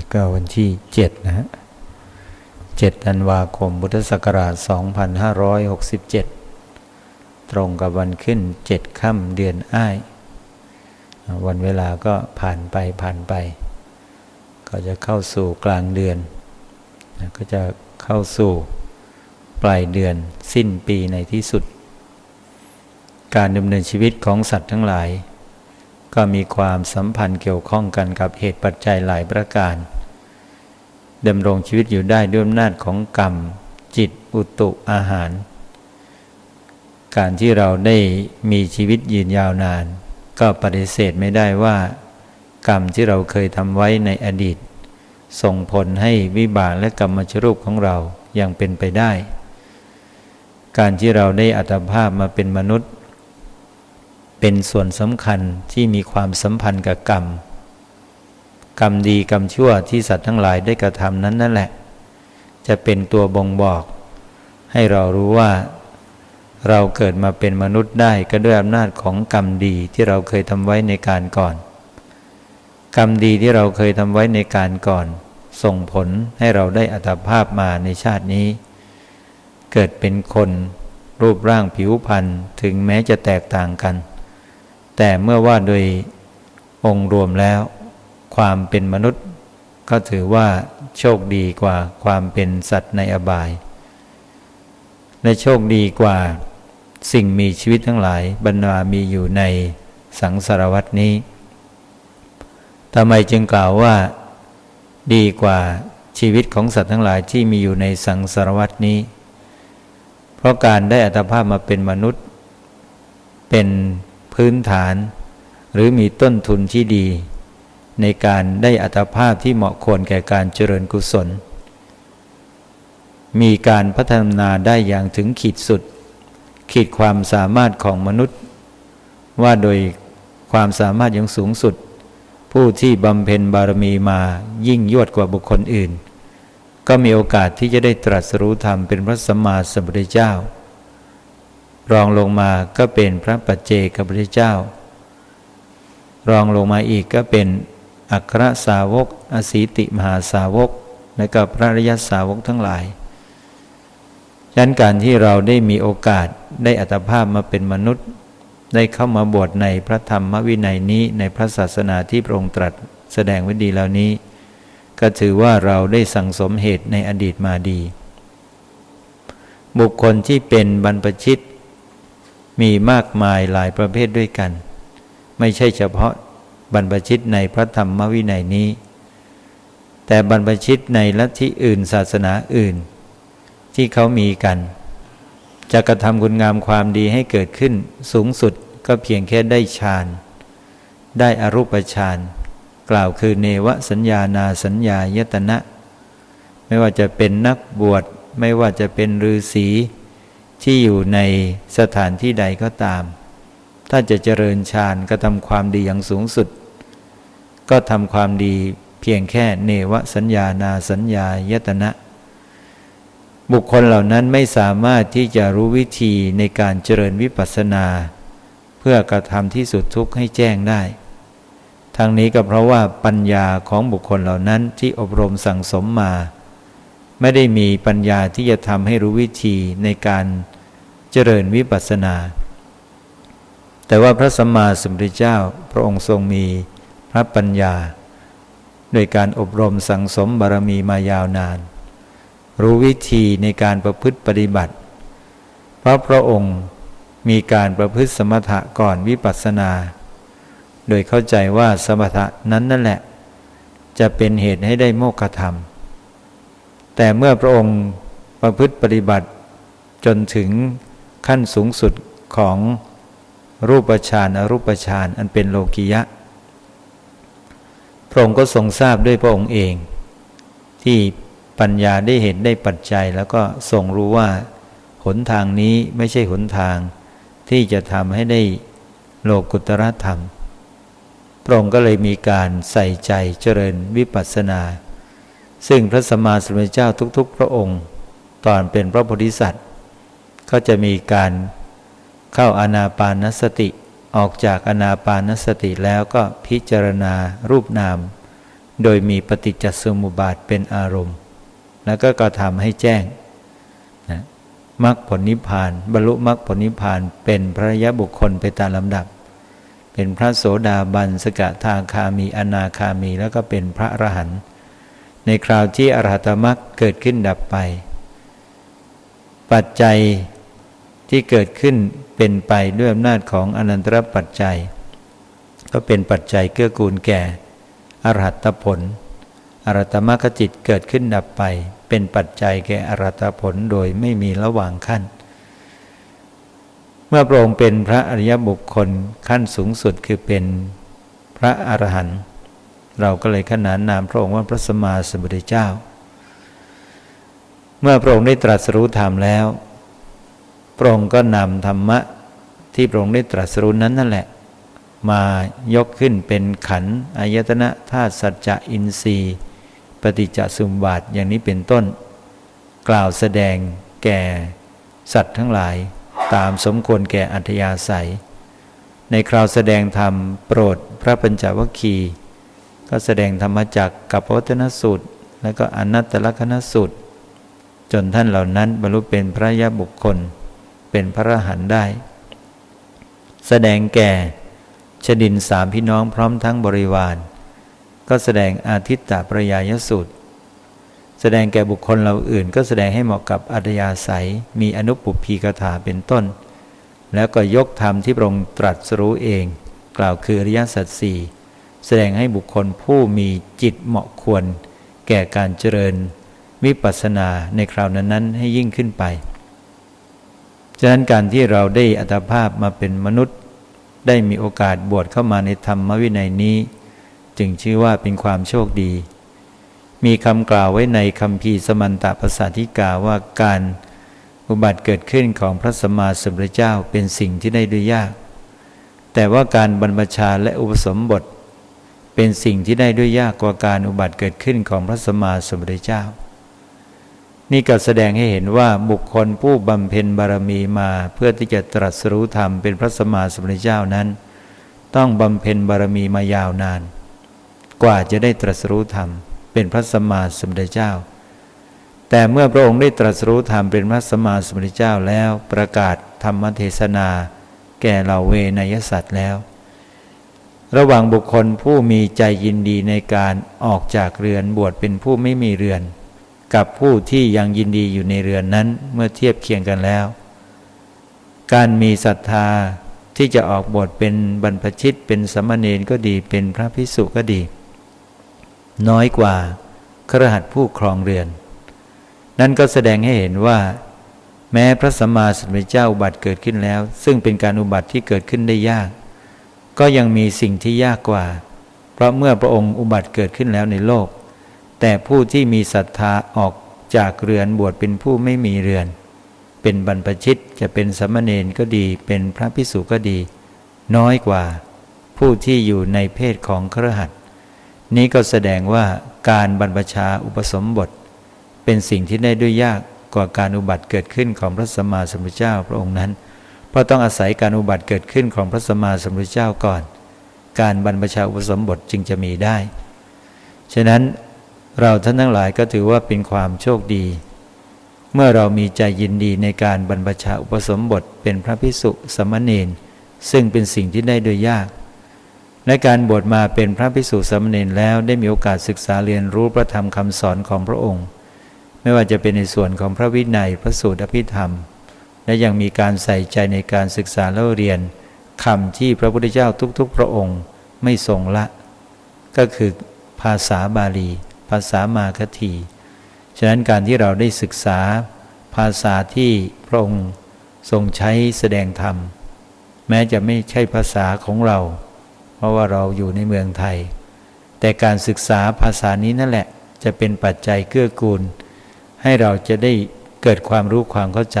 นี่ก็วันที่เจ็ดนะฮะเจ็ดธันวาคมพุทธศักราช 2567 ตรงกับวันขึ้นเจ็ดค่ำเดือนอ้าย วันเวลาก็ผ่านไปผ่านไป ก็จะเข้าสู่กลางเดือน ก็จะเข้าสู่ปลายเดือนสิ้นปีในที่สุด การดำเนินชีวิตของสัตว์ทั้งหลาย ก็มีความสัมพันธ์เกี่ยวข้องกันกับเหตุปัจจัยหลายประการดำรงชีวิตอยู่ได้ด้วยอำนาจของกรรม จิตอุตุอาหาร การที่เราได้มีชีวิตยืนยาวนาน ก็ปฏิเสธไม่ได้ว่า กรรมที่เราเคยทำไว้ในอดีต ส่งผลให้วิบากและกรรมชรูปของเรายังเป็นไปได้ การที่เราได้อัตภาพมาเป็นมนุษย์ เป็นส่วนสำคัญที่มีความสัมพันธ์กับกรรม กรรมดีกรรมชั่วที่สัตว์ทั้งหลายได้กระทำนั้นนั่นแหละ จะเป็นตัวบ่งบอก ให้เรารู้ว่า เราเกิดมาเป็นมนุษย์ได้ก็ด้วยอำนาจของกรรมดีที่เราเคยทำไว้ในการก่อน กรรมดีที่เราเคยทำไว้ในการก่อน ส่งผลให้เราได้อัตภาพมาในชาตินี้ เกิดเป็นคนรูปร่างผิวพรรณถึงแม้จะแตกต่างกัน แต่เมื่อว่าโดยองค์รวมแล้ว ความเป็นมนุษย์ ก็ถือว่าโชคดีกว่าความเป็นสัตว์ในอบาย และโชคดีกว่าสิ่งมีชีวิตทั้งหลายบรรดามีอยู่ในสังสารวัตนี้ทำไมจึงกล่าวว่า ดีกว่าชีวิตของสัตว์ทั้งหลายที่มีอยู่ในสังสารวัตนี้ เพราะการได้อัตภาพมาเป็นมนุษย์ เป็น พื้นฐาน หรือมีต้นทุนที่ดี ในการได้อัตภาพที่เหมาะควรแก่การเจริญกุศล มีการพัฒนาได้อย่างถึงขีดสุด ขีดความสามารถของมนุษย์ ว่าโดยความสามารถอย่างสูงสุด ผู้ที่บำเพ็ญบารมีมายิ่งยวดกว่าบุคคลอื่น ก็มีโอกาสที่จะได้ตรัสรู้ธรรมเป็นพระสัมมาสัมพุทธเจ้า รองลงมาก็เป็นพระปัจเจกพุทธเจ้า รองลงมาอีกก็เป็นอัครสาวก อสีติมหาสาวก และกับพระรยสาวกทั้งหลายยันการที่เราได้มีโอกาสได้อัตภาพมาเป็นมนุษย์ ได้เข้ามาบวชในพระธรรมวินัยนี้ในพระศาสนาที่พระองค์ตรัสแสดงไว้ดีแล้วนี้ ก็ถือว่าเราได้สั่งสมเหตุในอดีตมาดี บุคคลที่เป็นบรรพชิต มีมากมายหลายประเภทด้วยกัน ไม่ใช่เฉพาะบรรพชิตในพระธรรมวินัยนี้ แต่บรรพชิตในลัทธิอื่นศาสนาอื่น ที่เขามีกัน จะกระทำคุณงามความดีให้เกิดขึ้นสูงสุดก็เพียงแค่ได้ฌานได้อรูปฌานกล่าวคือเนวสัญญานาสัญญายตนะ ไม่ว่าจะเป็นนักบวช ไม่ว่าจะเป็นฤาษี ที่อยู่ในสถานที่ใดก็ตาม ถ้าจะเจริญฌานกระทำความดีอย่างสูงสุด ก็ทำความดีเพียงแค่เนวสัญญานาสัญญายตนะ บุคคลเหล่านั้นไม่สามารถที่จะรู้วิธีในการเจริญวิปัสสนา เพื่อกระทำที่สุดทุกข์ให้แจ้งได้ทั้งนี้ก็เพราะว่าปัญญาของบุคคลเหล่านั้นที่อบรมสั่งสมมา ไม่ได้มีปัญญาที่จะทำให้รู้วิธีในการเจริญวิปัสสนา แต่ว่าพระสัมมาสัมพุทธเจ้าพระองค์ทรงมีพระปัญญา โดยการอบรมสั่งสมบารมีมายาวนาน รู้วิธีในการประพฤติปฏิบัติ เพราะพระองค์มีการประพฤติสมถะก่อนวิปัสสนา โดยเข้าใจว่าสมถะนั้นนั่นแหละ จะเป็นเหตุให้ได้โมกขธรรม แต่เมื่อพระองค์ประพฤติปฏิบัติ จนถึงขั้นสูงสุดของรูปฌานอรูปฌานอันเป็นโลกิยะ พระองค์ก็ทรงทราบด้วยพระองค์เอง ที่ปัญญาได้เห็นได้ปัจจัย แล้วก็ทรงรู้ว่า หนทางนี้ไม่ใช่หนทางที่จะทำให้ได้โลกุตรธรรม พระองค์ก็เลยมีการใส่ใจเจริญวิปัสสนา ซึ่งพระสมมาสมุทรเจ้าทุก ๆ พระองค์ ตอนเป็นพระโพธิสัตว์ ก็จะมีการเข้าอานาปานสติออกจากอนาปานสติแล้วก็พิจารณารูปนาม โดยมีปฏิจจสมุปบาทเป็นอารมณ์ แล้วก็กระทำให้แจ้งนะมรรคผลนิพพาน บรรลุมรรคผลนิพพานเป็นพระยะบุคคลไปตามลำดับ เป็นพระโสดาบันสกทาคามีอนาคามีแล้วก็เป็นพระอรหันต์ ในคราวที่อรหัตมรรคเกิดขึ้นดับไป ปัจจัยที่เกิดขึ้นเป็นไปด้วยอำนาจของอนันตรปัจจัย ก็เป็นปัจจัยเกื้อกูลแก่ อรหัตผล อรหัตมรรคจิตเกิดขึ้นดับไป เป็นปัจจัยแก่อรหัตผลโดยไม่มีระหว่างขั้น เมื่อพระองค์เป็นพระอริยบุคคลขั้นสูงสุดคือเป็นพระอรหันต์ เราก็เลยขนานนามพระองค์ว่าพระสมมาสมุทรเจ้า เมื่อพระองค์ได้ตรัสรู้ธรรมแล้ว พระองค์ก็นำธรรมะที่พระองค์ได้ตรัสรู้นั้นนั่นแหละ มายกขึ้นเป็นขันธ์อายตนะธาตุสัจจะอินทรีย์ ปฏิจจสมบาทอย่างนี้เป็นต้น กล่าวแสดงแก่สัตว์ทั้งหลายตามสมควรแก่อัธยาศัย ในคราวแสดงธรรมโปรดพระปัญจวัคคีย์ ก็แสดงธรรมจักกับวัฒนสูตร และก็อนัตตลกนสูตร จนท่านเหล่านั้นบรรลุเป็นพระยาบุคคล เป็นพระอรหันต์ได้ แสดงแก่ชดินสามพี่น้องพร้อมทั้งบริวาร ก็แสดงอาทิตตประยายสูตร แสดงแก่บุคคลเราอื่น ก็แสดงให้เหมาะกับอัธยาศัย มีอนุปุพีกถาเป็นต้น แล้วก็ยกธรรมที่พระองค์ตรัสรู้เอง กล่าวคืออริยสัจสี่ แสดงให้บุคคลผู้มีจิตเหมาะควร แก่การเจริญวิปัสสนาในคราวนั้นๆ ให้ยิ่งขึ้นไป ฉะนั้นการที่เราได้อัตภาพมาเป็นมนุษย์ ได้มีโอกาสบวชเข้ามาในธรรมวินัยนี้ จึงชื่อว่าเป็นความโชคดี มีคำกล่าวไว้ในคำพีสมันตภาษาธิกาว่าการอุบัติเกิดขึ้นของพระสัมมาสัมพุทธเจ้าเป็นสิ่งที่ได้ด้วยยาก แต่ว่าการบรรพชาและอุปสมบท เป็นสิ่งที่ได้ด้วยยากกว่าการอุบัติเกิดขึ้นของพระสมมาสมุทธเจ้า นี่ก็แสดงให้เห็นว่าบุคคลผู้บำเพ็ญบารมีมาเพื่อที่จะตรัสรู้ธรรมเป็นพระสมมาสมุทธเจ้านั้น ต้องบำเพ็ญบารมีมายาวนาน กว่าจะได้ตรัสรู้ธรรมเป็นพระสมมาสมุทธเจ้า แต่เมื่อพระองค์ได้ตรัสรู้ธรรมเป็นพระสมมาสมุทธเจ้าแล้วประกาศธรรมเทศนา แก่เหล่าเวนยสัตว์แล้ว ระหว่างบุคคลผู้มีใจยินดีในการออกจากเรือนบวชเป็นผู้ไม่มีเรือน กับผู้ที่ยังยินดีอยู่ในเรือนนั้นเมื่อเทียบเคียงกันแล้ว การมีศรัทธาที่จะออกบวชเป็นบรรพชิตเป็นสมณเณรก็ดีเป็นพระพิสุก็ดี น้อยกว่าครหัสผู้ครองเรือน นั่นก็แสดงให้เห็นว่า แม้พระสัมมาสัมพุทธเจ้าอุบัติเกิดขึ้นแล้ว ซึ่งเป็นการอุบัติที่เกิดขึ้นได้ยาก ก็ยังมีสิ่งที่ยากกว่า เพราะเมื่อพระองค์อุบัติเกิดขึ้นแล้วในโลก แต่ผู้ที่มีศรัทธาออกจากเรือนบวชเป็นผู้ไม่มีเรือน เป็นบรรพชิตจะเป็นสมณเณรก็ดี เป็นพระพิสุก็ดี น้อยกว่า ผู้ที่อยู่ในเพศของครหัสนี้ก็แสดงว่าการบรรพชาอุปสมบท เป็นสิ่งที่ได้ด้วยยากกว่าการอุบัติเกิดขึ้นของพระสัมมาสัมพุทธเจ้าพระองค์นั้น เพราะต้องอาศัยการอุบัติเกิดขึ้นของพระสัมมาสัมพุทธเจ้าก่อน การบรรพชาอุปสมบทจึงจะมีได้ ฉะนั้นเราท่านทั้งหลายก็ถือว่าเป็นความโชคดี เมื่อเรามีใจยินดีในการบรรพชาอุปสมบทเป็นพระพิสุสมณเณรซึ่งเป็นสิ่งที่ได้โดยยากในการบวชมาเป็นพระพิสุสมณเณรแล้วได้มีโอกาสศึกษาเรียนรู้พระธรรมคำสอนของพระองค์ ไม่ว่าจะเป็นในส่วนของพระวินัยพระสูตรอภิธรรม และยังมีการใส่ใจในการศึกษาและเรียนคำที่พระพุทธเจ้าทุกๆ พระองค์ไม่ทรงละ ก็คือภาษาบาลี ภาษามาคทีฉะนั้นการที่เราได้ศึกษาภาษาที่พระองค์ทรงใช้แสดงธรรม แม้จะไม่ใช่ภาษาของเรา เพราะว่าเราอยู่ในเมืองไทย แต่การศึกษาภาษานี้นั่นแหละ จะเป็นปัจจัยเกื้อกูล ให้เราจะได้เกิดความรู้ความเข้าใจ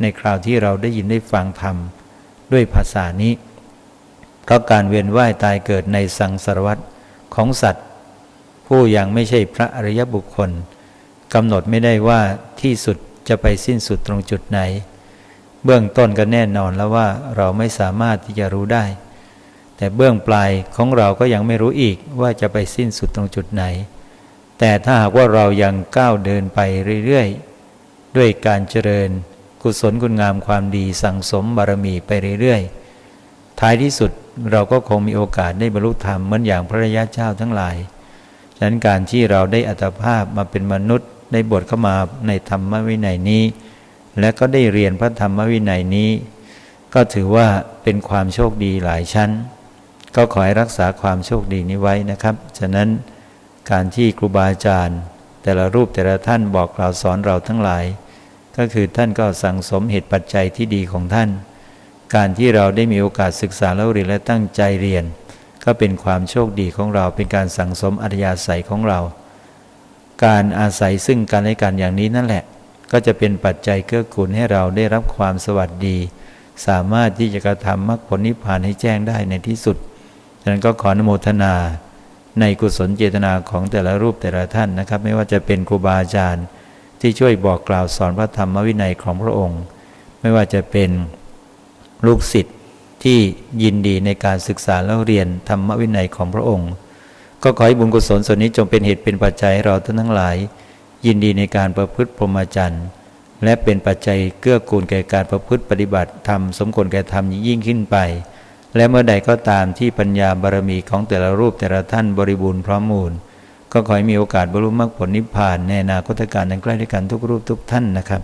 ในคราวที่เราได้ยินได้ฟังธรรมด้วยภาษานี้ เพราะการเวียนว่ายตายเกิดในสังสารวัตของสัตว์ ผู้ยังไม่ใช่พระอริยบุคคลกำหนดไม่ได้ว่าที่สุดจะไปสิ้นสุดตรงจุดไหน เบื้องต้นก็แน่นอนแล้วว่าเราไม่สามารถที่จะรู้ได้ แต่เบื้องปลายของเราก็ยังไม่รู้อีกว่าจะไปสิ้นสุดตรงจุดไหน แต่ถ้าหากว่าเรายังก้าวเดินไปเรื่อยๆ ด้วยการเจริญ กุศลคุณงามความดีสั่งสมบารมีไปเรื่อยๆ ท้ายที่สุดเราก็คงมีโอกาสได้บรรลุธรรมเหมือนอย่างพระรยาเจ้าทั้งหลาย ฉะนั้นการที่เราได้อัตภาพมาเป็นมนุษย์ได้บทเข้ามาในธรรมวินัยนี้ และก็ได้เรียนพระธรรมวินัยนี้ ก็ถือว่าเป็นความโชคดีหลายชั้น ก็ขอให้รักษาความโชคดีนี้ไว้นะครับ ฉะนั้นการที่ครูบาอาจารย์ แต่ละรูปแต่ละท่านบอกกล่าวสอนเราทั้งหลาย ก็คือท่านก็สั่งสมเหตุปัจจัยที่ดีของท่าน การที่เราได้มีโอกาสศึกษาแล้วเรียนและตั้งใจเรียน ก็เป็นความโชคดีของเราเป็นการสั่งสมอัธยาศัยของเรา การอาศัยซึ่งกันและกันอย่างนี้นั่นแหละ ก็จะเป็นปัจจัยเกื้อกูลให้เราได้รับความสวัสดี สามารถที่จะกระทำมรรคผลนิพพานให้แจ้งได้ในที่สุดฉะนั้นก็ขออนุโมทนาในกุศลเจตนาของแต่ละรูปแต่ละท่านนะครับ ไม่ว่าจะเป็นครูบาอาจารย์ ที่ช่วยบอกกล่าวสอนพระธรรมวินัยของพระองค์ ไม่ว่าจะเป็นลูกศิษย์ที่ยินดีในการศึกษาแล้วเรียนธรรมวินัยของพระองค์ ก็ขอให้บุญกุศลส่วนนี้จงเป็นเหตุเป็นปัจจัยให้เราท่านทั้งหลาย ยินดีในการประพฤติพรหมจรรย์และเป็นปัจจัยเกื้อกูลแก่การประพฤติปฏิบัติธรรมสมควรแก่ธรรมยิ่งขึ้นไป และเมื่อใดก็ตามที่ปัญญาบารมีของแต่ละรูปแต่ละท่านบริบูรณ์พร้อมมูล ก็ขอให้มีโอกาสบรรลุมรรคผลนิพพานในอนาคตการนั้นใกล้ด้วยกันทุกรูปทุกท่านนะครับ